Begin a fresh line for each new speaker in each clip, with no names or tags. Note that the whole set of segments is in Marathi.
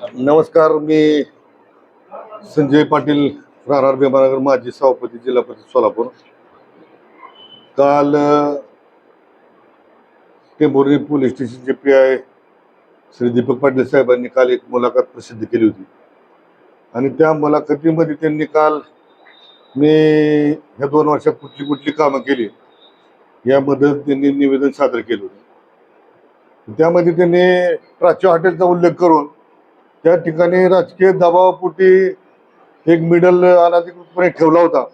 नमस्कार मी संजय पाटील राहणार भीमानगर माजी सभापती जिल्हा परिषद सोलापूर. काल टेंभोरी पोलीस स्टेशनचे पी आय श्री दीपक पाटील साहेबांनी काल एक मुलाखत प्रसिद्ध केली होती. आणि त्या मुलाखतीमध्ये त्यांनी काल मी ह्या दोन वर्षात कुठली कुठली कामं केली याबद्दल त्यांनी निवेदन सादर केलं होतं. त्यामध्ये त्यांनी प्राच्य हॉटेलचा उल्लेख करून त्या ठिकाणी राजकीय दबावापोटी एक मिडल अनाधिकृतपणे ठेवला होता.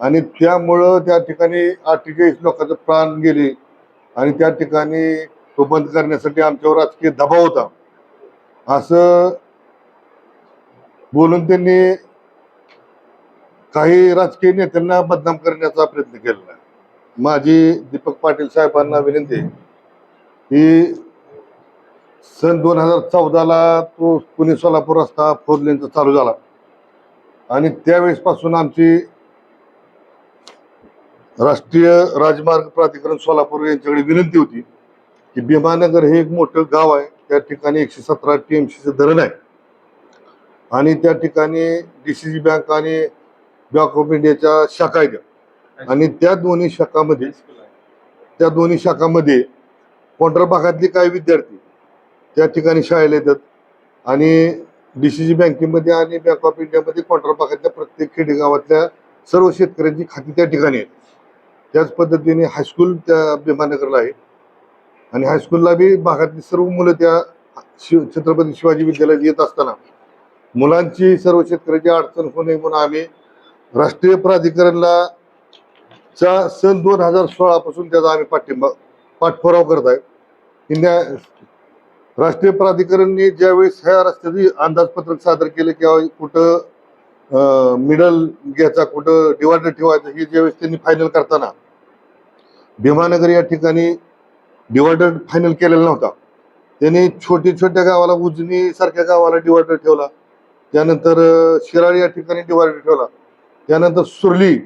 आणि त्यामुळं त्या ठिकाणी अठ्ठेचाळीस लोकांचे प्राण गेले. आणि त्या ठिकाणी तो बंद करण्यासाठी आमच्यावर राजकीय दबाव होता. असं बोलून त्यांनी काही राजकीय नेत्यांना बदनाम करण्याचा प्रयत्न केलेला माझी दीपक पाटील साहेबांना विनंती ही सन दोन हजार चौदाला तो पुणे सोलापूर रस्ता फोर लेनचा चालू झाला. आणि त्यावेळेसपासून आमची राष्ट्रीय राजमार्ग प्राधिकरण सोलापूर यांच्याकडे विनंती होती की भीमानगर हे एक मोठं गाव आहे. त्या ठिकाणी एकशे सतरा टी एम सीचं धरण आहे. आणि त्या ठिकाणी डी सी जी बँक आणि बँक ऑफ इंडियाच्या शाखा आहेत. आणि त्या दोन्ही शाखामध्ये त्या दोन्ही शाखामध्ये कोंढर भागातले काही विद्यार्थी त्या ठिकाणी शाळेला येतात. आणि डी सी जी बँकेमध्ये आणि बँक ऑफ इंडियामध्ये कोंढरा भागातल्या प्रत्येक खेडेगावातल्या सर्व शेतकऱ्यांची खाती त्या ठिकाणी आहेत. त्याच पद्धतीने हायस्कूल त्या भीमानगरला आहे. आणि हायस्कूलला बी भागातली सर्व मुलं त्या शिव छत्रपती शिवाजी विद्यालयात येत असताना मुलांची सर्व शेतकऱ्याची अडचण होऊ नये म्हणून आम्ही राष्ट्रीय प्राधिकरणला चा सन दोन हजार सोळापासून त्याचा आम्ही पाठिंबा पाठपुरावा करत आहे. की न्या राष्ट्रीय प्राधिकरणने ज्यावेळेस ह्या रस्त्याचे अंदाजपत्रक सादर केले किंवा कुठं मिडल घ्यायचा कुठं डिवायडर ठेवायचं हे ज्यावेळेस त्यांनी फायनल करताना भीमानगर या ठिकाणी डिवायडर फायनल केलेला नव्हता. त्यांनी छोट्या छोट्या गावाला उजनी सारख्या गावाला डिवायडर ठेवला. त्यानंतर शिराळी या ठिकाणी डिवायडर ठेवला. त्यानंतर सुरली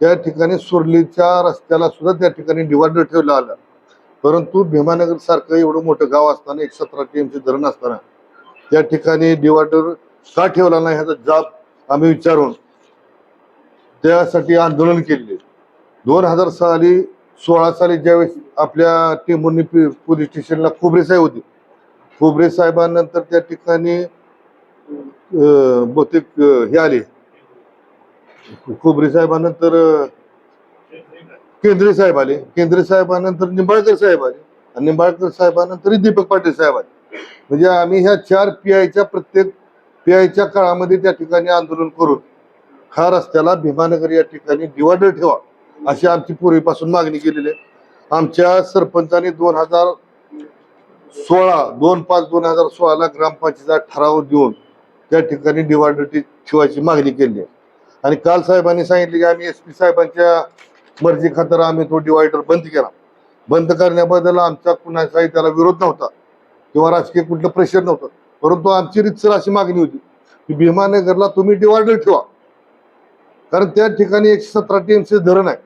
त्या ठिकाणी सुरलीच्या रस्त्याला सुद्धा त्या ठिकाणी डिवायडर ठेवला आलं. परंतु भीमानगर सारखं एवढं मोठं गाव असताना एक सतरा टीएमसी धरण असताना त्या ठिकाणी डिवायडर का ठेवला नाही ह्याचा जाब आम्ही विचारून त्यासाठी आंदोलन केले. दोन हजार साली सोळा साली ज्यावेळेस आपल्या टेंभुर्णी पोलीस स्टेशनला खोबरे साहेब होते. खोबरे साहेबांनंतर त्या ठिकाणी बहुतेक हे आले. खोबरे साहेबांनंतर केंद्रे साहेब आले. केंद्रे साहेबानंतर निंबाळकर साहेब आले. आणि निंबाळकर साहेबानंतर दीपक पाटील साहेब आले. म्हणजे आम्ही ह्या चार पी आयच्या प्रत्येक पी आयच्या काळामध्ये त्या ठिकाणी आंदोलन करून हा रस्त्याला भीमानगर या ठिकाणी डिवायडर ठेवा अशी आमची पूर्वीपासून मागणी केलेली आहे. आमच्या सरपंचाने दोन हजार सोळा दोन पाच दोन हजार सोळाला ग्रामपंचायतीचा ठराव देऊन त्या ठिकाणी डिवायडर ठेवायची मागणी केली आहे. आणि काल साहेबांनी सांगितले की आम्ही एस पी साहेबांच्या मर्जी खातर आम्ही तो डिवायडर बंद केला. बंद करण्याबद्दल आमचा कुणाचाही त्याला विरोध नव्हता. किंवा राजकीय कुठलं प्रेशर नव्हतं. परंतु आमची रितसर अशी मागणी होती की भीमानगरला तुम्ही डिवायडर ठेवा. कारण त्या ठिकाणी एकशे सतरा टीएमसी धरण आहे.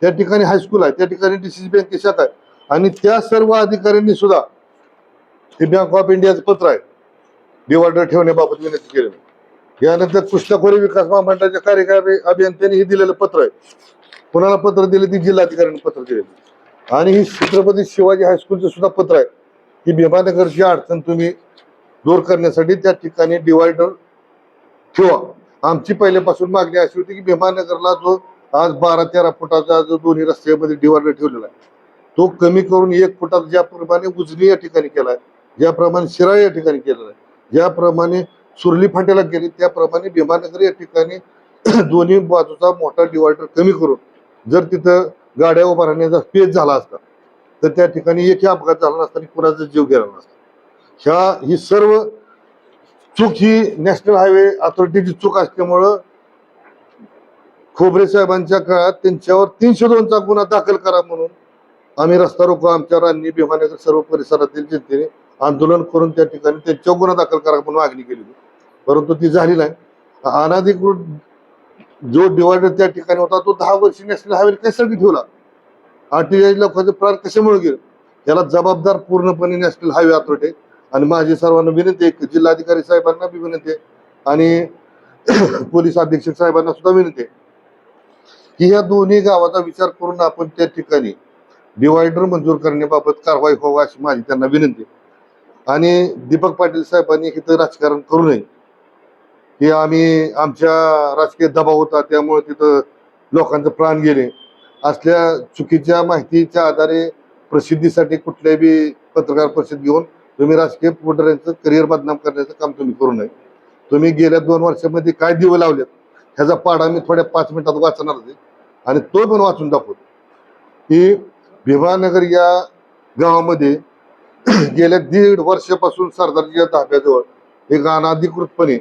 त्या ठिकाणी हायस्कूल आहे त्या ठिकाणी डीसीसी बँक शाखा आहे. आणि त्या सर्व अधिकाऱ्यांनी सुद्धा हे बँक ऑफ इंडियाचं पत्र आहे डिवायडर ठेवण्याबाबत विनंती केलेली. यानंतर कृष्णखोरी विकास महामंडळाच्या कार्यकारी अभियंत्यांनी हे दिलेलं पत्र आहे. कोणाला पत्र दिले? ती जिल्हाधिकाऱ्यांनी पत्र दिले आणि ही छत्रपती शिवाजी हायस्कूलचं सुद्धा पत्र आहे. की भीमानगरची अडचण तुम्ही दूर करण्यासाठी त्या ठिकाणी डिवायडर ठेवा. आमची पहिल्यापासून मागणी अशी होती की भीमानगरला जो आज बारा तेरा फुटाचा जो दोन्ही रस्त्यामध्ये डिवायडर ठेवलेला आहे तो कमी करून एक फुटात ज्याप्रमाणे उजनी या ठिकाणी केला आहे ज्याप्रमाणे शिराळ या ठिकाणी केलेला आहे ज्याप्रमाणे सुरली फाट्याला गेली. त्याप्रमाणे भीमानगर या ठिकाणी दोन्ही बाजूचा मोठा डिवायडर कमी करून जर तिथं गाड्या उभा राहण्याचा स्पेस झाला असता तर त्या ठिकाणी एकही अपघात झाला नसता आणि कुणाचा जीव गेला नसता. ह्या ही सर्व चूक ही नॅशनल हायवे अथॉरिटीची चूक असल्यामुळं खोबरे साहेबांच्या काळात त्यांच्यावर तीनशे दोनचा गुन्हा दाखल करा म्हणून आम्ही रस्ता रोको आमच्या रान्नी भीमानगर सर्व परिसरातील जनतेने आंदोलन करून त्या ठिकाणी त्यांच्यावर गुन्हा दाखल करा म्हणून मागणी केली होती. परंतु ती झाली नाही. अनाधिकृत जो डिवायडर त्या ठिकाणी होता तो दहा वर्षी नॅशनल हायवे कशासाठी ठेवला. अठ्ठेचाळीस लोकांचे प्राण कशामुळे गेले? याला जबाबदार पूर्णपणे नॅशनल हायवे अथॉरिटी आणि माझी सर्वांना विनंती आहे की जिल्हाधिकारी साहेबांना बी विनंती आहे. आणि पोलीस अधीक्षक साहेबांना सुद्धा विनंती आहे. की ह्या दोन्ही गावाचा विचार करून आपण त्या ठिकाणी डिवायडर मंजूर करण्याबाबत कारवाई व्हावी अशी माझी त्यांना विनंती आणि दीपक पाटील साहेबांनी इथं राजकारण करू नये. की आम्ही आमच्या राजकीय दबाव होता त्यामुळे तिथं लोकांचे प्राण गेले. असल्या चुकीच्या माहितीच्या आधारे प्रसिद्धीसाठी कुठल्याही बी पत्रकार परिषद घेऊन तुम्ही राजकीय पुढाऱ्यांचं करिअर बदनाम करण्याचं काम तुम्ही करू नये. तुम्ही गेल्या दोन वर्षामध्ये काय दिवे लावलेत ह्याचा पाडा मी थोड्या पाच मिनिटात वाचणार आहे आणि तो पण वाचून दाखवतो. की भीमानगर या गावामध्ये गेल्या दीड वर्षापासून सरदारजी या धाब्याजवळ एक अनाधिकृतपणे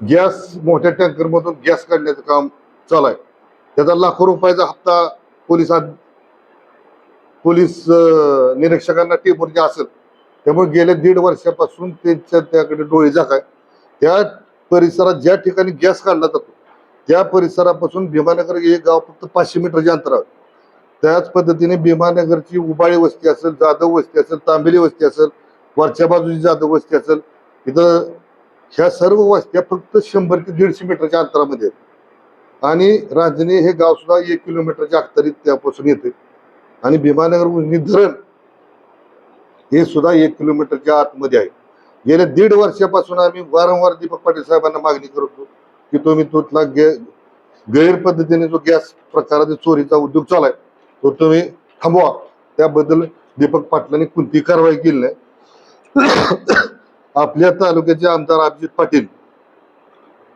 गॅस मोठ्या टँकरमधून गॅस काढण्याचं काम चालू आहे त्याचा लाखो रुपयाचा हप्ता पोलिसात पोलीस निरीक्षकांना टेबलचे असेल. त्यामुळे गेल्या दीड वर्षापासून त्यांच्या त्याकडे डोळे झाकाय त्या परिसरात ज्या ठिकाणी गॅस काढला जातो त्या परिसरापासून भीमानगर हे गाव फक्त पाचशे मीटरच्या अंतरावर. त्याच पद्धतीने भीमानगरची उबाळी वस्ती असेल जाधव वस्ती असेल तांबेली वस्ती असेल वरच्या बाजूची जाधव वस्ती असेल इथं ह्या सर्व वस्त्या फक्त शंभर ते दीडशे मीटरच्या अंतरामध्ये आहेत. आणि रांजणी हे गाव सुद्धा एक किलोमीटरच्या अखतरीत त्यापासून येते आणि भीमानगर उजनी धरण हे सुद्धा एक किलोमीटरच्या आतमध्ये आहे. गेल्या दीड वर्षापासून आम्ही वारंवार दीपक पाटील साहेबांना मागणी करतो की तुम्ही तुतला गे गैर पद्धतीने जो गॅस प्रकाराचा चोरीचा उद्योग चालाय तो तुम्ही थांबवा. त्याबद्दल दीपक पाटलांनी कोणती कारवाई केली नाही. आपल्या तालुक्याचे आमदार अभिजित पाटील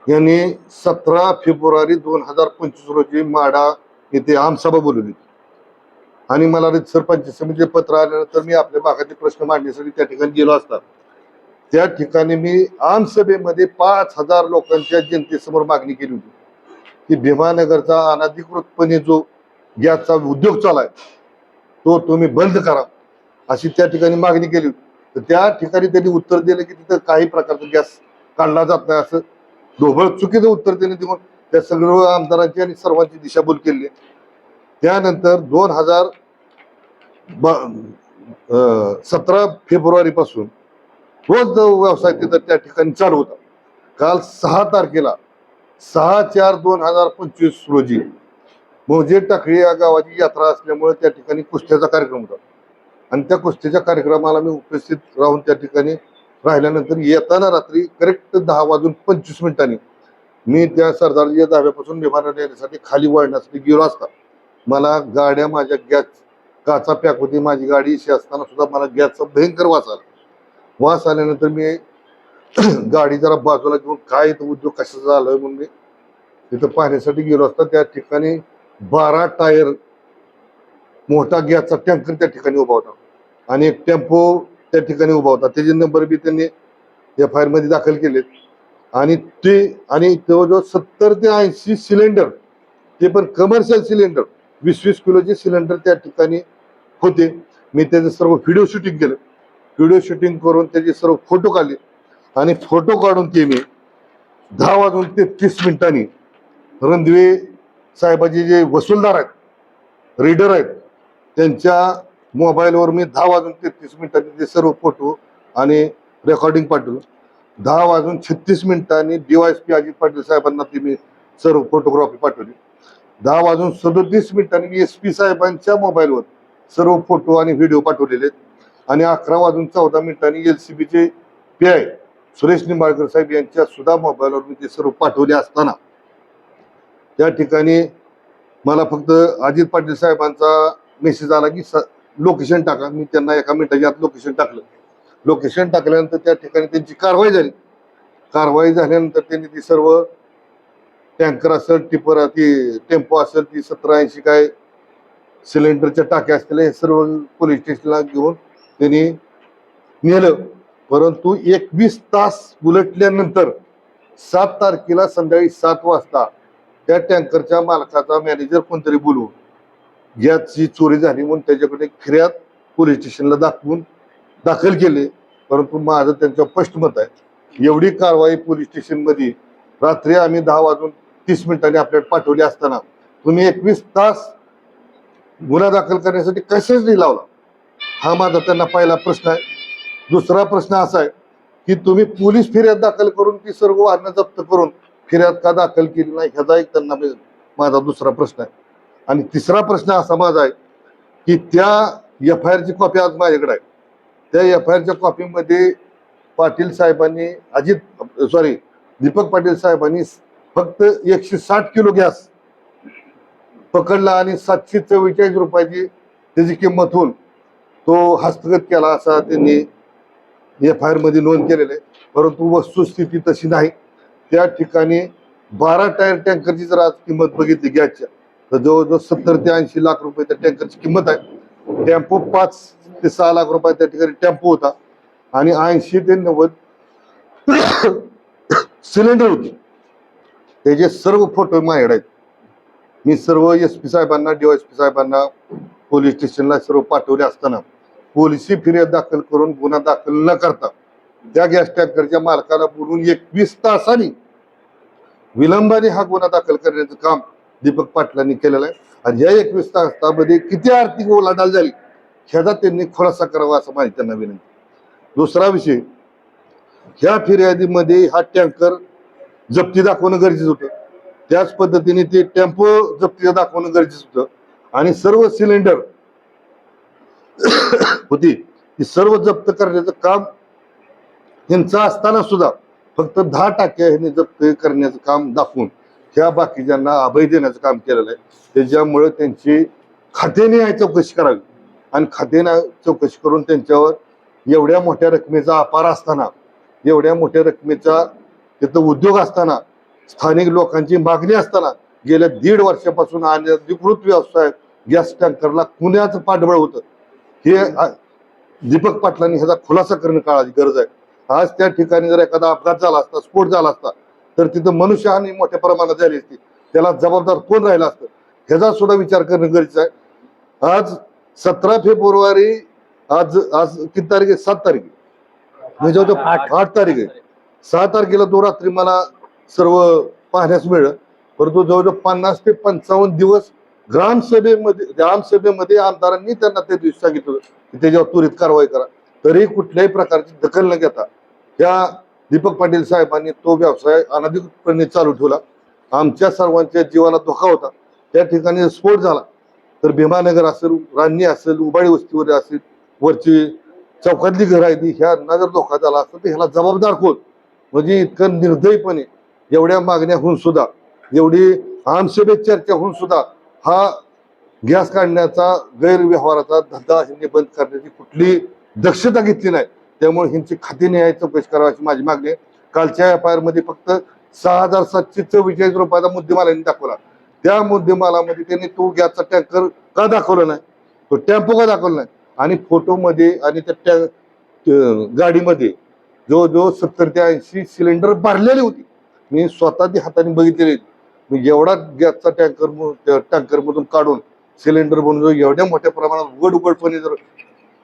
यांनी सतरा फेब्रुवारी दोन हजार पंचवीस रोजी माडा येथे आमसभा बोलवली. आणि मला रितसर पंचायत समितीचे पत्र आल्यानंतर मी आपल्या भागातील प्रश्न मांडण्यासाठी त्या ठिकाणी गेलो असता. त्या ठिकाणी मी आमसभेमध्ये पाच हजार लोकांच्या जनतेसमोर मागणी केली होती. की भीमानगरचा अनाधिकृतपणे जो गॅसचा उद्योग चालाय आहे तो तुम्ही बंद करा अशी त्या ठिकाणी मागणी केली होती. तर त्या ठिकाणी त्यांनी उत्तर दिलं की तिथं काही प्रकारचा गॅस काढला जात नाही असं. ढोबळ चुकीचं उत्तर दिलं देऊन त्या सगळं आमदारांची आणि सर्वांची दिशाभूल केली. त्यानंतर दोन हजार सतरा फेब्रुवारीपासून रोज व्यवसाय तिथं त्या ठिकाणी चालू होता. काल सहा तारखेला सहा चार दोन हजार पंचवीस रोजी मोजे टाकळी या गावाची यात्रा असल्यामुळे त्या ठिकाणी कुस्त्याचा कार्यक्रम होता. आणि त्या कुस्तीच्या कार्यक्रमाला मी उपस्थित राहून त्या ठिकाणी राहिल्यानंतर येताना रात्री करेक्ट दहा वाजून पंचवीस मिनिटांनी मी त्या सरदारजी धाब्यापासून विमानात येण्यासाठी खाली वळण्यासाठी गेलो असता. मला गाड्या माझ्या गॅस काचा पॅक होती माझी गाडी इशी असताना सुद्धा मला गॅसचा भयंकर वास आला. वास आल्यानंतर मी गाडी जरा बाजूला घेऊन काय इथं उद्योग कशाचा झालोय म्हणून मी तिथं पाहण्यासाठी गेलो असता. त्या ठिकाणी बारा टायर मोठा गॅसचा टँकर त्या ठिकाणी उभा होता. आणि एक टेम्पो त्या ठिकाणी उभा होता. त्याचे नंबर बी त्यांनी एफ आय आरमध्ये दाखल केलेत. आणि ते आणि जवळजवळ सत्तर ते ऐंशी सिलेंडर ते पण कमर्शियल सिलेंडर वीस वीस किलोचे सिलेंडर त्या ठिकाणी होते. मी त्याचं सर्व व्हिडिओ शूटिंग केलं. व्हिडिओ शूटिंग करून त्याचे सर्व फोटो काढले. आणि फोटो काढून ते मी दहा वाजून ते तीस मिनिटांनी रणदिवे साहेबाचे जे वसूलदार आहेत रीडर आहेत त्यांच्या मोबाईलवर मी दहा वाजून तेहतीस मिनिटांनी ते सर्व फोटो आणि रेकॉर्डिंग पाठवलं. दहा वाजून छत्तीस मिनिटांनी पी अजित पाटील साहेबांना ती मी सर्व फोटोग्राफी पाठवली. दहा वाजून सदोतीस मिनिटांनी मी एस पी साहेबांच्या मोबाईलवर सर्व फोटो आणि व्हिडिओ पाठवलेले आहेत. आणि अकरा वाजून चौदा मिनिटांनी एल सी बीचे पी आय सुरेश निंबाळकर साहेब यांच्या सुद्धा मोबाईलवर मी ते सर्व पाठवले असताना. त्या ठिकाणी मला फक्त अजित पाटील साहेबांचा मेसेज आला की लोकेशन टाका. मी त्यांना एका मिनिटाच्या आत लोकेशन टाकलं. लोकेशन टाकल्यानंतर त्या ठिकाणी त्यांची कारवाई झाली. कारवाई झाल्यानंतर त्यांनी ती सर्व टँकर असेल टिपर ती टेम्पो असेल ती सतरा ऐंशी काय सिलेंडरच्या टाक्या असतील हे सर्व पोलीस स्टेशनला घेऊन त्यांनी नेलं. परंतु एकवीस तास उलटल्यानंतर सात तारखेला संध्याकाळी सात वाजता त्या टँकरच्या मालकाचा मॅनेजर कोणतरी बोलवून गॅसची चोरी झाली म्हणून त्याच्याकडे फिर्याद पोलीस स्टेशनला दाखवून दाखल केले. परंतु माझं त्यांचं स्पष्ट मत आहे एवढी कारवाई पोलीस स्टेशनमध्ये रात्री आम्ही दहा वाजून तीस मिनिटांनी आपल्याला पाठवली असताना तुम्ही एकवीस तास गुन्हा दाखल करण्यासाठी कशाच नाही लावला? हा माझा त्यांना पहिला प्रश्न आहे. दुसरा प्रश्न असा आहे की तुम्ही पोलीस फिर्याद दाखल करून ती सर्व वाहनं जप्त करून फिर्याद का दाखल केली नाही? ह्याचा एक त्यांना माझा दुसरा प्रश्न आहे. आणि तिसरा प्रश्न असा माझा आहे की त्या एफ आय आरची कॉपी आज माझ्याकडे आहे. त्या एफ आय आरच्या कॉपीमध्ये पाटील साहेबांनी अजित सॉरी दीपक पाटील साहेबांनी फक्त एकशे साठ किलो गॅस पकडला आणि सातशे चव्वेचाळीस रुपयाची त्याची किंमत होऊन तो हस्तगत केला असा त्यांनी एफ आय आरमध्ये नोंद केलेलं आहे. परंतु वस्तुस्थिती तशी नाही. त्या ठिकाणी बारा टायर टँकरची जर आज किंमत बघितली गॅसच्या. तर जवळजवळ सत्तर ते ऐंशी लाख रुपये त्या टँकरची किंमत आहे. टेम्पो पाच ते सहा लाख रुपये त्या ठिकाणी टेम्पो होता. आणि ऐंशी ते नव्वद सिलेंडर होते. त्याचे सर्व फोटो माझ्याकडे आहेत. मी सर्व एस पी साहेबांना डीवायसपी साहेबांना पोलीस स्टेशनला सर्व पाठवले असताना पोलिसी फिर्याद दाखल करून गुन्हा दाखल न करता त्या गॅस टँकरच्या मालकाला बोलून एकवीस तासांनी विलंबाने हा गुन्हा दाखल करण्याचं काम दीपक पाटलांनी केलेला आहे. आणि या एकवीस तासामध्ये किती आर्थिक ओलाढाल झाली ह्याचा त्यांनी खुलासा करावा असं माझी त्यांना विनंती. दुसरा विषय ह्या फिर्यादीमध्ये हा टँकर जप्ती दाखवणं गरजेचं होतं. त्याच पद्धतीने ते टेम्पो जप्ती दाखवणं गरजेचं होतं. आणि सर्व सिलेंडर होती ती सर्व जप्त करण्याचं काम यांचं असताना सुद्धा फक्त दहा टाक्या ह्यांनी जप्त करण्याचं काम दाखवून ह्या बाकीच्यांना अभय देण्याचं काम केलेलं आहे. त्याच्यामुळे त्यांची खातेने चौकशी करावी. आणि खातेने चौकशी करून त्यांच्यावर एवढ्या मोठ्या रकमेचा अपार असताना एवढ्या मोठ्या रकमेचा तिथं उद्योग असताना स्थानिक लोकांची मागणी असताना गेल्या दीड वर्षापासून अनधिकृत व्यवसाय गॅस टँकरला कुण्याचं पाठबळ होतं. हे दीपक पाटलांनी ह्याचा खुलासा करणं काळाची गरज आहे. आज त्या ठिकाणी जर एखादा अपघात झाला असता स्फोट झाला असता तर तिथं मनुष्यहानी मोठ्या प्रमाणात झाली असती. त्याला जबाबदार कोण राहिला असतं? ह्याचा सुद्धा विचार करणं गरजेचं आहे. आज सतरा फेब्रुवारी आज आज किती तारीख आहे? सात तारीख म्हणजे जवळजवळ
आठ.
आठ तारीख आहे. सहा तारखेला तो रात्री मला सर्व पाहण्यास मिळलं. परंतु जवळजवळ पन्नास ते पंचावन्न दिवस ग्रामसभेमध्ये ग्रामसभेमध्ये आमदारांनी त्यांना त्या दिवशी सांगितलं की त्याच्यावर त्वरित कारवाई करा. तरी कुठल्याही प्रकारची दखल न घेता त्या दीपक पाटील साहेबांनी तो व्यवसाय अनधिकृतपणे चालू ठेवला. आमच्या सर्वांच्या जीवाला धोका होता. त्या ठिकाणी स्फोट झाला. तर भीमानगर असेल रान्नी असेल उबाळी वस्तीवर असेल वरची चौकातली घर आहे ह्यांना जर धोका झाला असता तर ह्याला जबाबदार कोण? म्हणजे इतकं निर्दयीपणे एवढ्या मागण्या होऊन सुद्धा एवढी आमसभेत चर्चा होऊन सुद्धा हा गॅस काढण्याचा गैरव्यवहाराचा धंदा ह्यांनी बंद करण्याची कुठली दक्षता घेतली नाही. त्यामुळे ह्यांची खाती न्याय चौकशी करावी अशी माझी मागणी आहे. कालच्या एफ आय फक्त सहा हजार सातशे चव्वेचाळीस रुपयाचा मुद्देमालाने दाखवला. त्या मुद्देमालामध्ये त्यांनी तो गॅसचा टँकर का दाखवला नाही? तो टेम्पो का दाखवला नाही? आणि फोटोमध्ये आणि त्या टॅ गाडीमध्ये जवळजवळ सत्तर ते ऐंशी सिलेंडर भरलेली होती. मी स्वतः ती हाताने बघितलेली मी एवढा गॅसचा टँकर टँकरमधून काढून सिलेंडर बनवतो एवढ्या मोठ्या प्रमाणात उघड उघडपणे जर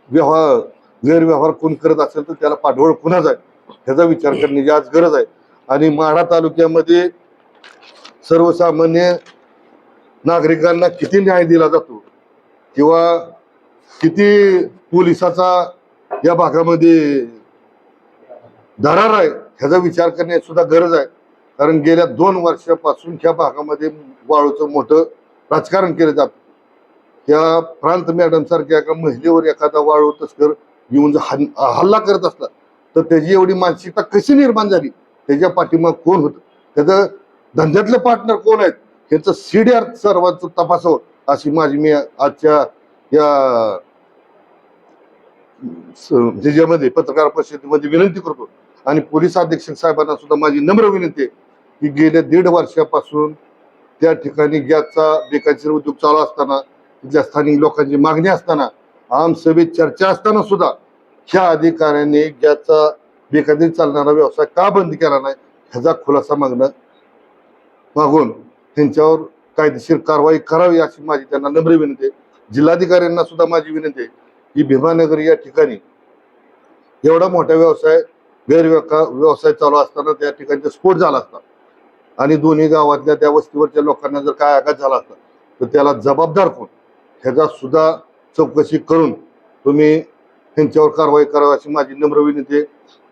व्यवहार गैरव्यवहार कोण करत असेल तर त्याला पाठवळ कुणाच आहे? ह्याचा विचार करण्याची आज गरज आहे. आणि माढा तालुक्यामध्ये सर्वसामान्य नागरिकांना किती न्याय दिला जातो? किंवा किती पोलिसाचा या भागामध्ये दरार आहे? ह्याचा विचार करण्याची सुद्धा गरज आहे. कारण गेल्या दोन वर्षापासून ह्या भागामध्ये वाळूचं मोठं राजकारण केलं जातं. त्या प्रांत मॅडम सारख्या एका महिलेवर एखादा वाळू तस्कर येऊन जर हल्ला करत असला तर त्याची एवढी मानसिकता कशी निर्माण झाली? त्याच्या पाठिंबा कोण होतं? त्याचं धंद्यातले पार्टनर कोण आहेत? ह्याचं सीडीआर सर्वांचं तपासावं अशी माझी मी आजच्या या स- म्हणजे ह्याच्यामध्ये पत्रकार परिषदेमध्ये विनंती करतो. आणि पोलीस अधीक्षक साहेबांना सुद्धा माझी नम्र विनंती आहे की गेल्या दीड वर्षापासून त्या ठिकाणी गॅसचा बेकायदेशीर उद्योग चालू असताना तिथल्या स्थानिक लोकांची मागणी असताना आमसभेत चर्चा असताना सुद्धा ह्या अधिकाऱ्यांनी ज्याचा बेकायदेशीर चालणारा व्यवसाय का बंद केला नाही ह्याचा खुलासा मागणं मागून त्यांच्यावर कायदेशीर कारवाई करावी अशी माझी त्यांना नम्र विनंती आहे. जिल्हाधिकाऱ्यांना सुद्धा माझी विनंती आहे की भीमानगर या ठिकाणी एवढा मोठा व्यवसाय गैरव्यका व्यवसाय चालू असताना त्या ठिकाणी स्फोट झाला असता. आणि दोन्ही गावातल्या त्या वस्तीवरच्या लोकांना जर काय आघात झाला असता तर त्याला जबाबदार कोण? ह्याचा सुद्धा चौकशी करून तुम्ही त्यांच्यावर कारवाई करावी अशी माझी नम्र विनंती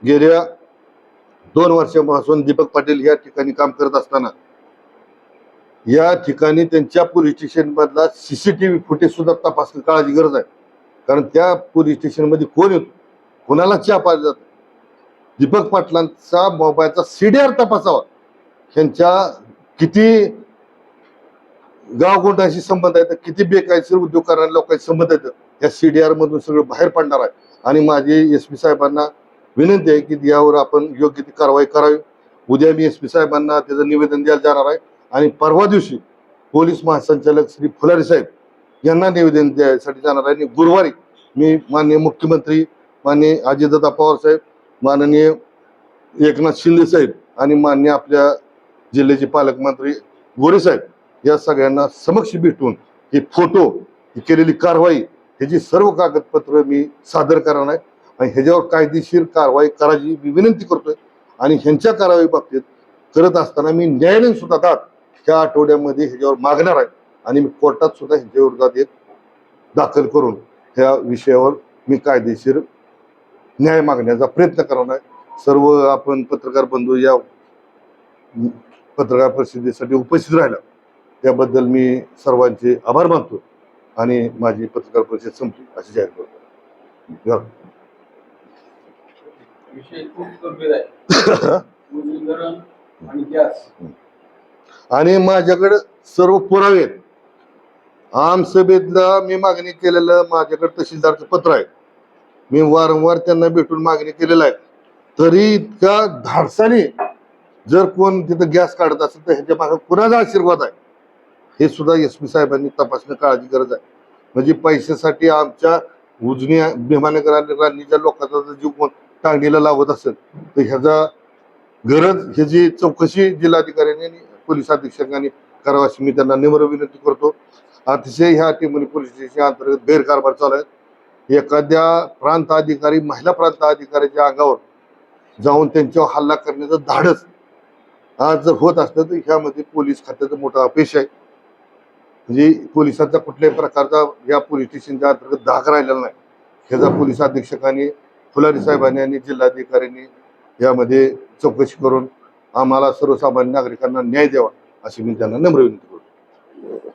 गेल्या दोन वर्षापासून दीपक पाटील या ठिकाणी काम करत असताना या ठिकाणी त्यांच्या police स्टेशनमधला C C T V footage सुद्धा तपासणं काळाची गरज आहे. कारण त्या पोलीस स्टेशनमध्ये कोण येतो? कोणाला चहा पाहिजे जातं? दीपक पाटलांचा मोबाईलचा सीडीआर तपासावा. ह्यांच्या किती गावगोंडाशी संबंध आहेत. किती बेकायदेशीर उद्योग करणाऱ्या लोकांशी संबंध आहेत. या सीडीआर मधून सगळं बाहेर पडणार आहे. आणि माझी एस पी साहेबांना विनंती आहे की यावर आपण योग्य ती कारवाई करावी. उद्या मी एस पी साहेबांना त्याचं निवेदन द्यायला जाणार आहे. आणि परवा दिवशी पोलीस महासंचालक श्री फुलारी साहेब यांना निवेदन द्यायसाठी जाणार आहे. आणि गुरुवारी मी माननीय मुख्यमंत्री माननीय अजितदादा पवार साहेब माननीय एकनाथ शिंदे साहेब आणि मान्य आपल्या जिल्ह्याचे पालकमंत्री गोरे साहेब या सगळ्यांना समक्ष भेटून हे फोटो ही केलेली कारवाई ह्याची सर्व कागदपत्र मी सादर करणार आहे आणि ह्याच्यावर कायदेशीर कारवाई करायची मी विनंती करतोय आणि ह्यांच्या कारवाई बाबतीत करत असताना मी न्यायालयीन सुद्धा दाद ह्या आठवड्यामध्ये ह्याच्यावर मागणार आहे आणि मी कोर्टात सुद्धा ह्याच्या विरोधात एक दाखल करून ह्या विषयावर मी कायदेशीर न्याय मागण्याचा प्रयत्न करणार आहे. सर्व आपण पत्रकार बंधू या पत्रकार परिषदेसाठी उपस्थित राहिला. त्याबद्दल मी सर्वांचे आभार मानतो आणि माझी पत्रकार परिषद संपली. अशी जाहीर करतो.
विषय खूप गंभीर आहे. आणि
माझ्याकडे सर्व पुरावे आहेत. आमसभेतला मी मागणी केलेलं माझ्याकडे तहसीलदारचं पत्र आहे. मी वारंवार त्यांना भेटून मागणी केलेलं आहे. तरी इतका धाडसाने जर कोण तिथं गॅस काढत असेल तर ह्याच्या मागे कुणाचा आशीर्वाद आहे? हे सुद्धा एस पी साहेबांनी तपासणं काळाची गरज आहे. म्हणजे पैशासाठी आमच्या उजनी भीमानगर आणि राणीच्या लोकांचा जर जीव टांगणीला लावत असेल तर ह्याचा गरज ह्याची चौकशी जिल्हाधिकाऱ्यांनी आणि पोलीस अधीक्षकांनी करावी अशी मी त्यांना नम्र विनंती करतो. अतिशय ह्या टिमोली पोलीस स्टेशन अंतर्गत गैरकारभार चालू आहे. एखाद्या प्रांत अधिकारी महिला प्रांत अधिकाऱ्याच्या अंगावर जाऊन त्यांच्यावर हल्ला करण्याचं धाडस आज जर होत असलं तर ह्यामध्ये पोलीस खात्याचा मोठा अपेक्षा आहे. म्हणजे पोलिसांचा कुठल्याही प्रकारचा या पोलीस स्टेशनच्या अंतर्गत धाक राहिलेला नाही. ह्याचा पोलीस अधीक्षकांनी फुलारी साहेबांनी आणि जिल्हाधिकाऱ्यांनी यामध्ये चौकशी करून आम्हाला सर्वसामान्य नागरिकांना न्याय द्यावा अशी मी त्यांना नम्र विनंती करतो.